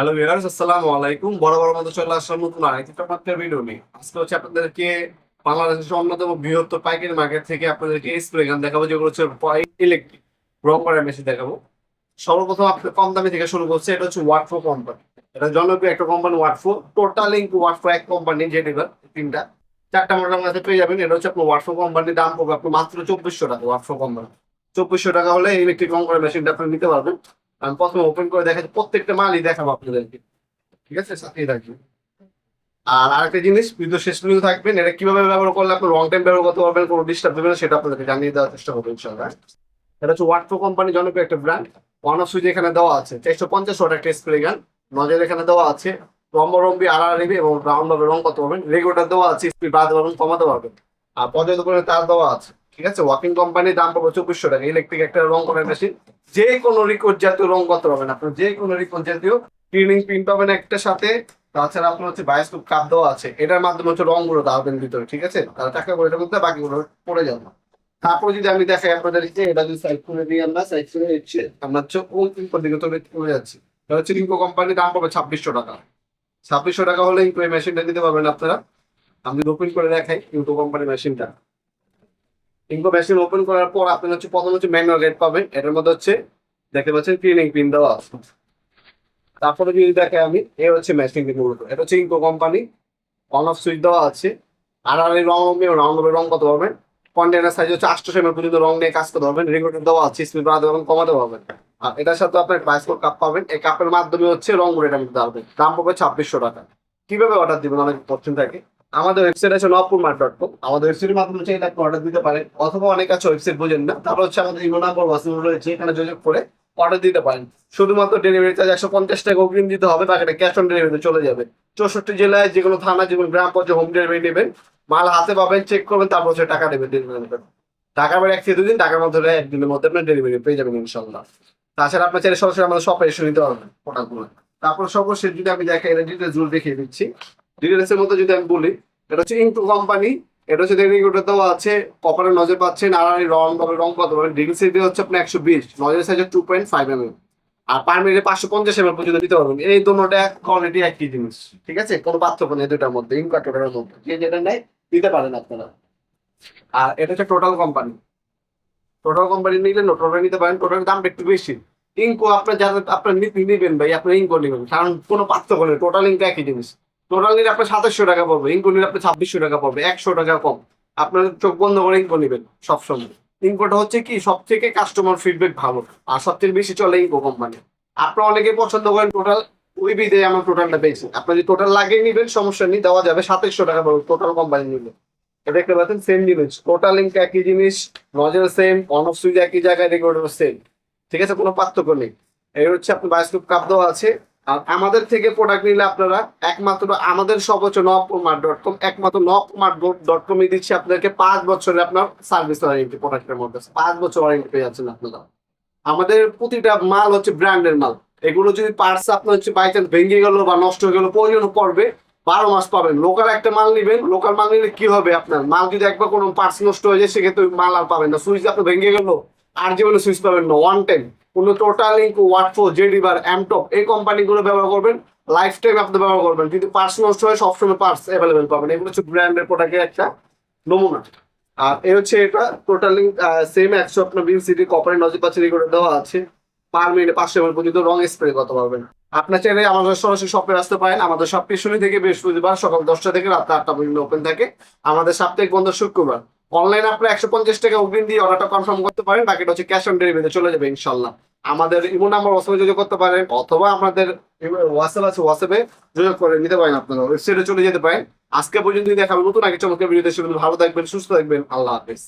Hello viewers আসসালামু আলাইকুম বড় বড় মতো চলে আসলাম নতুন আরেকটি চমৎকার ভিডিও নিয়ে। আজকে হচ্ছে আপনাদেরকে বাংলাদেশের অন্যতম বৃহত্তর পাইকারি মার্কেট থেকে আপনাদেরকে স্প্রে গান দেখাবো, যেগুলো হচ্ছে ইলেকট্রিক রং করার মেশিন দেখাবো। সর্বপ্রথম আপনার কম দামি থেকে শুরু করছে, এটা হচ্ছে ওয়াটফো কোম্পানি এটা জনপ্রিয় একটা কোম্পানি ওয়াটফো টোটাল ইঙ্কু ওয়াটফো এক কোম্পানি জেনিভার তিনটা। চারটা মডেল আমাদের পেয়ে যাবেন। এটা হচ্ছে আপনার ওয়াটফো কোম্পানির দাম পড়বে আপনার মাত্র চব্বিশশো টাকা। ওয়াটফো কোম্পানি চব্বিশশো টাকা হলে ইলেকট্রিক রং করার মেশিনটা আপনি নিতে পারবেন। আমি প্রথমে ওপেন করে দেখাচ্ছি, প্রত্যেকটা মালই দেখাবো আপনাদেরকে। ঠিক আছে? সাথেই থাকবে আর আরেকটা জিনিস ভিডিও শেষ পর্যন্ত থাকবেন। এটা কীভাবে ব্যবহার করলে আপনি লং টাইম ব্যবহার করতে পারবেন, কোনো ডিস্টার্ব দেবে না, সেটা আপনাদেরকে জানিয়ে দেওয়ার চেষ্টা করব ইনশাল্লাহ এটা হচ্ছে ওয়াটফো কোম্পানি জনপ্রিয় একটা ব্র্যান্ড ওয়ান অফ সুইচ এখানে দেওয়া আছে। চারশো পঞ্চাশ ওয়াট একটা স্প্রে গান নজর এখানে দেওয়া আছে। রম্বরম্বি আর আর এবং রাউন্ড ভাবে রং করতে পারবেন। রেগুলেটার দেওয়া আছে স্পিড বাড়াতে পারবেন কমাতে পারবেন। আর পর্যাপ্ত করে তার দেওয়া আছে। ঠিক আছে? ওয়াকিং কোম্পানির দাম পাবো চব্বিশশো টাকা ইলেকট্রিক একটা রং করার মেশিন যে কোনো রিকোড জাতীয় রং করতে পারবেন আপনার, যে কোনো রিকোড জাতীয়। ক্লিনিং প্রিন্ট পাবেন একটা সাথে, তাছাড়া আপনার হচ্ছে বায়োস্কোপ কাপ দেওয়া আছে। এটার মাধ্যমে হচ্ছে রংগুলো দাবেন ভিতরে, ঠিক আছে? তারা টাকা করে করতে বাকিগুলো পড়ে যাবে। তারপর যদি আমি দেখাই আপনাদের এটা যদি সাইড করে নিয়ে আমরা সাইড করে দিচ্ছে, আমরা হচ্ছে ইনকো দিকে তো চলে যাচ্ছি? এটা হচ্ছে ইনকো কোম্পানির দাম পাবে ছাব্বিশশো টাকা। ছাব্বিশশো টাকা হলে এই মেশিনটা নিতে পারবেন আপনারা। আমি ওপেন করে দেখাই ইনকো কোম্পানির মেশিনটা ইনকো মেশিন ওপেন করার পর আপনার হচ্ছে প্রথম হচ্ছে ম্যানুয়াল রেট পাবেন। এটার মধ্যে হচ্ছে দেখতে পাচ্ছেন ক্লিনিং পিন দেওয়া আছে। তারপরে যদি দেখে আমি, এ হচ্ছে মেশিন মূলত। এটা হচ্ছে Inco company on off switch দেওয়া আছে। আর আর এই রং রাউন্ড রং কত পারবেন কন্টেনার সাইজ হচ্ছে আটশো সেমের পর্যন্ত রং নিয়ে কাজ করতে পারবেন। রেগুলেটর দেওয়া আছে স্পিড বাড়াতে পারবেন, কমাতে পারবেন। আর এটার সাথে আপনার বাইসকোট কাপ পাবেন। এই কাপের মাধ্যমে হচ্ছে রং এটা নিতে পারবেন দাম পাবে ছাব্বিশশো টাকা। কীভাবে অর্ডার দিবেন? অনেক কোশ্চেন থাকে। আমাদের ওয়েবসাইট আছে নবপুর মার্ট ডট কম আমাদের ওয়েবসাইটের মাধ্যমে হচ্ছে এটা অর্ডার দিতে পারেন। অথবা অনেক আছে ওয়েবসাইট বোঝেন না। তারপর হচ্ছে আমাদের ইমো নাম্বার ওয়াসিম রয়েছে। এখানে যোগাযোগ করে অর্ডার দিতে পারেন। শুধুমাত্র ডেলিভারি চার্জ একশো পঞ্চাশ টাকা অগ্রিম দিতে হবে। বাকিটা ক্যাশ অন ডেলিভারিতে চলে যাবে। চৌষট্টি জেলায় যে কোনো থানা, যে কোনো গ্রাম পর্যায়ে হোম ডেলিভারি নেবেন। মাল হাতে পাবেন চেক করবেন, তারপর হচ্ছে টাকা দেবেন ডেলিভারি টাকা বেড়ে এক থেকে দুদিন টাকার মধ্যে একদিনের মধ্যে আপনার ডেলিভারি পেয়ে যাবেন ইনশাল্লাহ তাছাড়া আপনার চাইলে সরাসরি আমাদের শপে এসে নিতে পারবেন। প্রোডাক্টগুলো তারপর সর্বশেষ যদি আমি দেখাই এটা ডিটেলস দেখিয়ে দিচ্ছি। ডিটেলসের মধ্যে যদি আমি বলি এটা হচ্ছে ইন্টু কোম্পানি, এটা হচ্ছে দেখবেন ওটা দেওয়া আছে কপারের নজর পাচ্ছেন, আর রং পাবে রং কত পাবেন ডিগ্রি সাইজ হচ্ছে আপনার একশো বিশ নজর size two point five M M আর পার মিনিটে পাঁচশো পঞ্চাশ এম পর্যন্ত দিতে পারবেন। এই দুটোটা কোয়ালিটি একই জিনিস, ঠিক আছে? কোনো পার্থক্য নেই দুটার মধ্যে ইনকার্টোরের মধ্যে। যে যেটা নেয়, দিতে পারেন আপনারা। আর এটা হচ্ছে টোটাল কোম্পানি টোটাল কোম্পানি নিলে টোটাল নিতে পারেন টোটাল দামটা একটু বেশি। ইনকো আপনার যারা, আপনার নিবেন ভাই, আপনার ইনকো নেবেন। কারণ কোনো পার্থক্য নেই টোটাল ইনকো একই জিনিস। টোটাল নিলে আপনার সাতাশশো টাকা পড়বে ইনকো নিলে আপনার ছাব্বিশশো টাকা পড়বে, একশো টাকা কম। আপনার চোখ বন্ধ করে ইনকো নেবেন সবসময়। ইনকোটা হচ্ছে কি সব থেকে কাস্টমার ফিডব্যাক ভালো আর সবথেকে বেশি চলে ইনকো কোম্পানি আপনারা অনেকে পছন্দ করেন টোটাল ওই বিদে আমার টোটালটা পেয়েছি আপনার যদি টোটাল লাগিয়ে নিবেন, সমস্যা নেই, দেওয়া যাবে সাতাশশো টাকা পড়বে টোটাল কোম্পানি নিলে। দেখতে পাচ্ছেন সেম জিনিস টোটাল লিঙ্ক একই জিনিস নজর সেম অন সুইচ একই জায়গায় রেকর্ডার সেম ঠিক আছে, কোনো পার্থক্য নেই। এই হচ্ছে আপনার বায়োস্কোপ কাপ দেওয়া আছে। আমাদের থেকে প্রোডাক্ট নিলে আপনারা একমাত্র আমাদের সব হচ্ছে নবকুমার ডট কম একমাত্র নবকুমার ডট কমে দিচ্ছি আপনাদেরকে পাঁচ বছরের আপনার সার্ভিস ওয়ারেন্টি প্রোডাক্টের মধ্যে। পাঁচ বছর ওয়ারেন্টি পেয়ে যাচ্ছেন আপনারা। আমাদের প্রতিটা মাল হচ্ছে ব্র্যান্ডের মাল। এগুলো যদি পার্টস আপনার হচ্ছে বাই চান্স ভেঙে গেল বা নষ্ট হয়ে গেল, প্রয়োজন পড়বে, বারো মাস পাবেন। লোকাল একটা মাল নিবেন লোকাল মাল নিলে কি হবে আপনার? মাল যদি একবার কোনো পার্টস নষ্ট হয়ে যায়, সেক্ষেত্রে মাল আর পাবেন না। সুইচ আপনার ভেঙে গেল আর জীবনে সুইচ পাবেন না ওয়ান টাইম কোনো টোটাল লিঙ্ক ওয়াটফো জেডিবার অ্যামটপ এই কোম্পানিগুলো ব্যবহার করবেন। লাইফ টাইম আপনি ব্যবহার করবেন। কিন্তু পার্টস নষ্ট হয় সবসময় পার্টস অ্যাভেলেবেল পাবেন। এগুলো হচ্ছে ব্র্যান্ডের প্রোডাক্টের একটা নমুনা। আর এ হচ্ছে এটা টোটাল সেম একশো আপনার বিল সিটি কপারের নজর পাচ্ছে করে দেওয়া আছে। পার মিনিটে পাঁচশো এমএল পর্যন্ত রং স্প্রে করতে পারবেন। আপনার চাইলে আমাদের সরাসরি শপে আসতে পারেন। আমাদের সব শনি থেকে বৃহস্পতিবার সকাল দশটা থেকে রাত আটটা পর্যন্ত ওপেন থাকে। আমাদের সাপ্তাহিক বন্ধ শুক্রবার। অনলাইন আপনি একশো পঞ্চাশ টাকা অগ্রিম দিয়ে অর্ডারটা কনফার্ম করতে পারেন, বাকিটা হচ্ছে ক্যাশ অন ডেলিভারিতে চলে যাবে ইনশাল্লাহ। আমাদের ইমো নাম্বার হোয়াটসঅ্যাপে যোগাযোগ করতে পারেন, অথবা আমাদের হোয়াটসঅ্যাপ আছে হোয়াটসঅ্যাপে যোগাযোগ করে নিতে পারেন আপনারা ওয়েবসাইটে চলে যেতে পারেন। আজকে পর্যন্ত দেখাবেন নতুন আগে চমৎকার ভিডিওতে ভালো থাকবেন, সুস্থ থাকবেন, আল্লাহ হাফেজ।